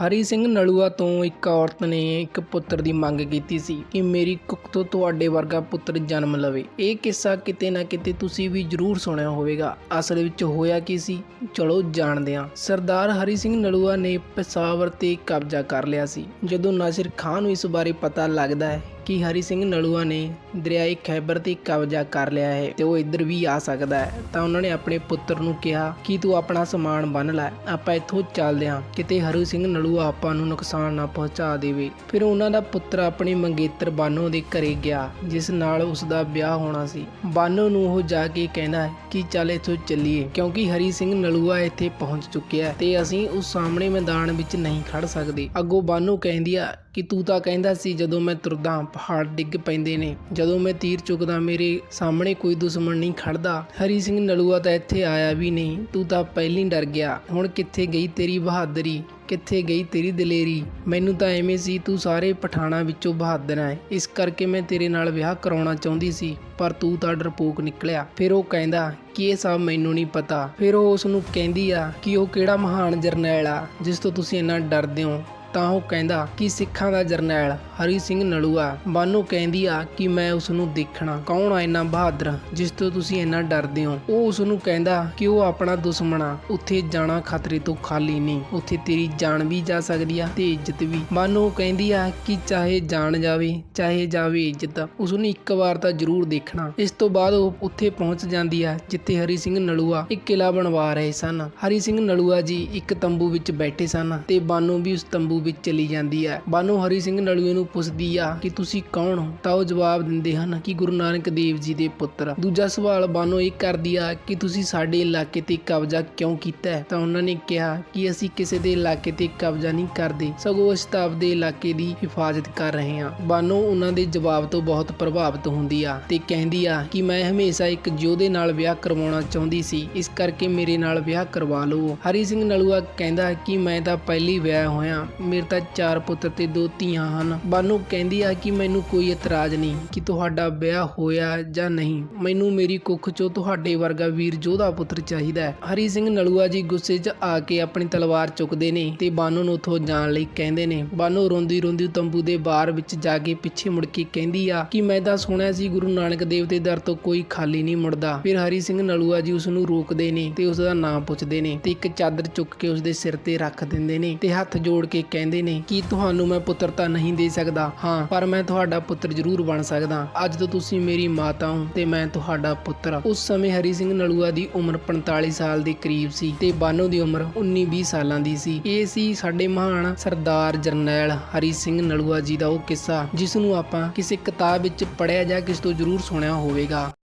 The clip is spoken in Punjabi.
ਹਰੀ ਸਿੰਘ ਨਲੂਆ ਤੋਂ ਇੱਕ ਔਰਤ ਨੇ ਇੱਕ ਪੁੱਤਰ ਦੀ ਮੰਗ ਕੀਤੀ ਸੀ ਕਿ ਮੇਰੀ ਕੁੱਖ ਤੋਂ ਤੁਹਾਡੇ ਵਰਗਾ ਪੁੱਤਰ ਜਨਮ ਲਵੇ। ਇਹ ਕਿੱਸਾ ਕਿਤੇ ਨਾ ਕਿਤੇ ਤੁਸੀਂ ਵੀ ਜ਼ਰੂਰ ਸੁਣਿਆ ਹੋਵੇਗਾ। ਅਸਲ ਵਿੱਚ ਹੋਇਆ ਕੀ ਸੀ? ਚਲੋ ਜਾਣਦੇ ਹਾਂ। ਸਰਦਾਰ ਹਰੀ ਸਿੰਘ ਨਲੂਆ ਨੇ ਪਸ਼ਾਵਰ ਤੇ ਕਬਜ਼ਾ ਕਰ ਲਿਆ ਸੀ। ਜਦੋਂ ਨਾਸਿਰ ਖਾਨ ਨੂੰ ਇਸ ਬਾਰੇ ਪਤਾ ਲੱਗਦਾ ਹੈ ਕਿ ਹਰੀ ਸਿੰਘ ਨਲੂਆ ਨੇ ਦਰਿਆਈ ਖੈਬਰ ਤੇ ਕਬਜ਼ਾ ਕਰ ਲਿਆ ਹੈ ਤੇ ਉਹ ਇੱਧਰ ਵੀ ਆ ਸਕਦਾ ਹੈ, ਤਾਂ ਉਹਨਾਂ ਨੇ ਆਪਣੇ ਪੁੱਤਰ ਨੂੰ ਕਿਹਾ ਕਿ ਤੂੰ ਆਪਣਾ ਸਮਾਨ ਬੰਨ ਲੈ। ਆਪਾਂ ਇੱਥੋਂ ਚੱਲਦੇ ਹਾਂ। ਕਿਤੇ ਹਰੀ ਸਿੰਘ ਨਲੂਆ ਆਪਾਂ ਨੂੰ ਨੁਕਸਾਨ ਨਾ ਪਹੁੰਚਾ ਦੇਵੇ। ਫਿਰ ਉਹਨਾਂ ਦਾ ਪੁੱਤਰ ਆਪਣੇ ਮੰਗੇਤਰ ਬਾਨੋ ਦੇ ਘਰੇ ਗਿਆ, ਜਿਸ ਨਾਲ ਉਸ ਦਾ ਵਿਆਹ ਹੋਣਾ ਸੀ। ਬਾਨੋ ਨੂੰ ਉਹ ਜਾ ਕੇ ਕਹਿੰਦਾ ਹੈ ਕਿ ਚੱਲ ਇੱਥੋਂ ਚੱਲੀਏ, ਕਿਉਂਕਿ ਹਰੀ ਸਿੰਘ ਨਲੂਆ ਇੱਥੇ ਪਹੁੰਚ ਚੁੱਕਿਆ ਤੇ ਅਸੀਂ ਉਸ ਸਾਹਮਣੇ ਮੈਦਾਨ ਵਿੱਚ ਨਹੀਂ ਖੜ ਸਕਦੇ। ਅੱਗੋਂ ਬਾਨੋ ਕਹਿੰਦੀ ਆ ਕਿ ਤੂੰ ਤਾਂ ਕਹਿੰਦਾ ਸੀ ਜਦੋਂ ਮੈਂ ਤੁਰਦਾ, ਪਹਾੜ ਡਿੱਗ ਪੈਂਦੇ ਨੇ। ਜਦੋਂ ਮੈਂ ਤੀਰ ਚੁੱਕਦਾ, ਮੇਰੇ ਸਾਹਮਣੇ ਕੋਈ ਦੁਸ਼ਮਣ ਨਹੀਂ ਖੜਦਾ। ਹਰੀ ਸਿੰਘ ਨਲੂਆ ਤਾਂ ਇੱਥੇ ਆਇਆ ਵੀ ਨਹੀਂ, ਤੂੰ ਤਾਂ ਪਹਿਲੀ ਡਰ ਗਿਆ। ਹੁਣ ਕਿੱਥੇ ਗਈ ਤੇਰੀ ਬਹਾਦਰੀ? ਕਿੱਥੇ ਗਈ ਤੇਰੀ ਦਲੇਰੀ? ਮੈਨੂੰ ਤਾਂ ਐਵੇਂ ਸੀ, ਤੂੰ ਸਾਰੇ ਪਠਾਣਾ ਵਿੱਚੋਂ ਬਹਾਦਰ ਹੈ ਇਸ ਕਰਕੇ ਮੈਂ ਤੇਰੇ ਨਾਲ ਵਿਆਹ ਕਰਾਉਣਾ ਚਾਹੁੰਦੀ ਸੀ, ਪਰ ਤੂੰ ਤਾਂ ਡਰਪੋਕ ਨਿਕਲਿਆ। ਫਿਰ ਉਹ ਕਹਿੰਦਾ ਕਿ ਇਹ ਸਭ ਮੈਨੂੰ ਨਹੀਂ ਪਤਾ। ਫਿਰ ਉਹ ਉਸ ਨੂੰ ਕਹਿੰਦੀ ਆ ਕਿ ਉਹ ਕਿਹੜਾ ਮਹਾਨ ਜਰਨੈਲ ਆ, ਜਿਸ ਤੋਂ ਤੁਸੀਂ ਇੰਨਾ ਡਰਦੇ ਹੋ। ਤਾਂ ਉਹ ਕਹਿੰਦਾ ਕਿ ਸਿੱਖਾਂ ਦਾ ਜਰਨੈਲ ਹਰੀ ਸਿੰਘ ਨਲੂਆ। ਬਾਨੂ ਕਹਿੰਦੀ ਆ ਕਿ ਮੈਂ ਉਸ ਨੂੰ ਦੇਖਣਾ। ਕੌਣ ਆ ਇੰਨਾ ਬਹਾਦਰ ਜਿਸ ਤੋਂ ਤੁਸੀਂ ਇੰਨਾ ਡਰਦੇ ਹੋ? ਉਹ ਉਸ ਨੂੰ ਕਹਿੰਦਾ ਕਿ ਉਹ ਆਪਣਾ ਦੁਸ਼ਮਣਾ ਉੱਥੇ ਜਾਣਾ ਖਤਰੇ ਤੋਂ ਖਾਲੀ ਨਹੀਂ। ਉੱਥੇ ਤੇਰੀ ਜਾਨ ਵੀ ਜਾ ਸਕਦੀ ਆ ਤੇ ਇੱਜ਼ਤ ਵੀ। ਬਾਨੋ ਕਹਿੰਦੀ ਆ ਕਿ ਚਾਹੇ ਜਾਨ ਜਾਵੇ, ਚਾਹੇ ਜਾਵੇ ਇੱਜ਼ਤ ਉਸ ਨੂੰ ਇੱਕ ਵਾਰ ਤਾਂ ਜ਼ਰੂਰ ਦੇਖਣਾ। ਇਸ ਤੋਂ ਬਾਅਦ ਉਹ ਉੱਥੇ ਪਹੁੰਚ ਜਾਂਦੀ ਆ, ਜਿੱਥੇ ਹਰੀ ਸਿੰਘ ਨਲੂਆ ਇੱਕ ਕਿਲਾ ਬਣਵਾ ਰਹੇ ਸਨ। ਹਰੀ ਸਿੰਘ ਨਲੂਆ ਜੀ ਇੱਕ ਤੰਬੂ ਵਿੱਚ ਬੈਠੇ ਸਨ ਤੇ ਬਾਨੂ ਵੀ ਉਸ ਤੰਬੂ ਵਿੱਚ ਚਲੀ ਜਾਂਦੀ ਹੈ ਬਾਨੋ ਹਰੀ ਸਿੰਘ ਨਲੂਏ ਨੂੰ ਪੁੱਛਦੀ ਆ ਕਿ ਤੁਸੀਂ ਕੌਣ ਹੋ? ਤਾਂ ਉਹ ਜਵਾਬ ਦਿੰਦੇ ਹਨ ਕਿ ਗੁਰੂ ਨਾਨਕ ਦੇਵ ਜੀ ਦੇ ਪੁੱਤਰ। ਦੂਜਾ ਸਵਾਲ ਬਾਨੋ ਇਹ ਕਰਦੀ ਆ ਕਿ ਤੁਸੀਂ ਸਾਡੇ ਇਲਾਕੇ ਤੇ ਕਬਜ਼ਾ ਕਿਉਂ ਕੀਤਾ ਤਾਂ ਉਹਨਾਂ ਨੇ ਕਿਹਾ ਕਿ ਅਸੀਂ ਕਿਸੇ ਦੇ ਇਲਾਕੇ ਤੇ ਕਬਜ਼ਾ ਨਹੀਂ ਕਰਦੇ। ਸਗੋਂ ਅਸੀਂ ਤਾਂ ਆਪਦੇ ਇਲਾਕੇ ਦੀ ਹਿਫਾਜ਼ਤ ਕਰ ਰਹੇ ਹਾਂ। ਬਾਨੋ ਉਹਨਾਂ ਦੇ ਜਵਾਬ ਤੋਂ ਬਹੁਤ ਪ੍ਰਭਾਵਿਤ ਹੁੰਦੀ ਆ ਤੇ ਕਹਿੰਦੀ ਆ ਕਿ ਮੈਂ ਹਮੇਸ਼ਾ ਇੱਕ ਯੋਧੇ ਨਾਲ ਵਿਆਹ ਕਰਵਾਉਣਾ ਚਾਹੁੰਦੀ ਸੀ। ਇਸ ਕਰਕੇ ਮੇਰੇ ਨਾਲ ਵਿਆਹ ਕਰਵਾ ਲਓ ਹਰੀ ਸਿੰਘ ਨਲੂਆ ਕਹਿੰਦਾ ਕਿ ਮੈਂ ਤਾਂ ਪਹਿਲੀ ਵਿਆਹ ਹੋਇਆ। ਮੇਰੇ ਤਾਂ ਚਾਰ ਪੁੱਤਰ ਤੇ ਦੋ ਧੀਆਂ ਹਨ। ਬਾਨੂ ਕਹਿੰਦੀ ਆ ਕਿ ਮੈਨੂੰ ਕੋਈ ਇਤਰਾਜ਼ ਨਹੀਂ ਕਿ ਤੁਹਾਡਾ ਵਿਆਹ ਹੋਇਆ ਜਾਂ ਨਹੀਂ। ਮੈਨੂੰ ਮੇਰੀ ਕੁੱਖ ਚੋਂ ਤੁਹਾਡੇ ਵਰਗਾ ਵੀਰ ਯੋਧਾ ਪੁੱਤਰ ਚਾਹੀਦਾ ਹੈ। ਹਰੀ ਸਿੰਘ ਨਲੂਆ ਜੀ ਗੁੱਸੇ 'ਚ ਆ ਕੇ ਆਪਣੀ ਤਲਵਾਰ ਚੁੱਕਦੇ ਨੇ ਤੇ ਬਾਨੋ ਨੂੰ ਉੱਥੋਂ ਜਾਣ ਲਈ ਕਹਿੰਦੇ ਨੇ। ਬਾਨੋ ਰੋਂਦੀ ਰੋਂਦੀ ਤੰਬੂ ਦੇ ਬਾਰ ਵਿੱਚ ਜਾ ਕੇ ਪਿੱਛੇ ਮੁੜ ਕੇ ਕਹਿੰਦੀ ਆ ਕਿ ਮੈਂ ਤਾਂ ਸੁਣਿਆ ਸੀ ਗੁਰੂ ਨਾਨਕ ਦੇਵ ਦੇ ਦਰ ਤੋਂ ਕੋਈ ਖਾਲੀ ਨਹੀਂ ਮੁੜਦਾ। ਫਿਰ ਹਰੀ ਸਿੰਘ ਨਲੂਆ ਜੀ ਉਸ ਨੂੰ ਰੋਕਦੇ ਨੇ ਤੇ ਉਸ ਦਾ ਨਾਮ ਪੁੱਛਦੇ ਨੇ ਤੇ ਇੱਕ ਚਾਦਰ ਚੁੱਕ ਕੇ ਉਸ ਦੇ ਸਿਰ ਤੇ ਰੱਖ ਦਿੰਦੇ ਨੇ ਤੇ ਹੱਥ ਜੋੜ ਕੇ ਕਹਿੰਦੇ ਨੇ ਕਿ ਤੁਹਾਨੂੰ ਮੈਂ ਪੁੱਤਰ ਤਾਂ ਨਹੀਂ ਦੇ ਸਕਦਾ। ਹਾਂ, ਪਰ ਮੈਂ ਤੁਹਾਡਾ ਪੁੱਤਰ ਜ਼ਰੂਰ ਬਣ ਸਕਦਾ। ਅੱਜ ਤੋਂ ਤੁਸੀਂ ਮੇਰੀ ਮਾਤਾ ਹੋ ਤੇ ਮੈਂ ਤੁਹਾਡਾ ਪੁੱਤਰ ਉਸ ਸਮੇਂ ਹਰੀ ਸਿੰਘ ਨਲੂਆ ਦੀ ਉਮਰ 45 ਸਾਲ ਦੇ ਕਰੀਬ ਸੀ ਤੇ ਬਾਨੋ ਦੀ ਉਮਰ 19-20 ਸਾਲਾਂ ਦੀ ਸੀ। ਇਹ ਸੀ ਸਾਡੇ ਮਹਾਨ ਸਰਦਾਰ ਜਰਨੈਲ ਹਰੀ ਸਿੰਘ ਨਲੂਆ ਜੀ ਦਾ ਉਹ ਕਿੱਸਾ ਜਿਸ ਨੂੰ ਆਪਾਂ ਕਿਸੇ ਕਿਤਾਬ ਵਿੱਚ ਪੜ੍ਹਿਆ ਜਾਂ ਕਿਸ ਤੋਂ ਜ਼ਰੂਰ ਸੁਣਿਆ ਹੋਵੇਗਾ।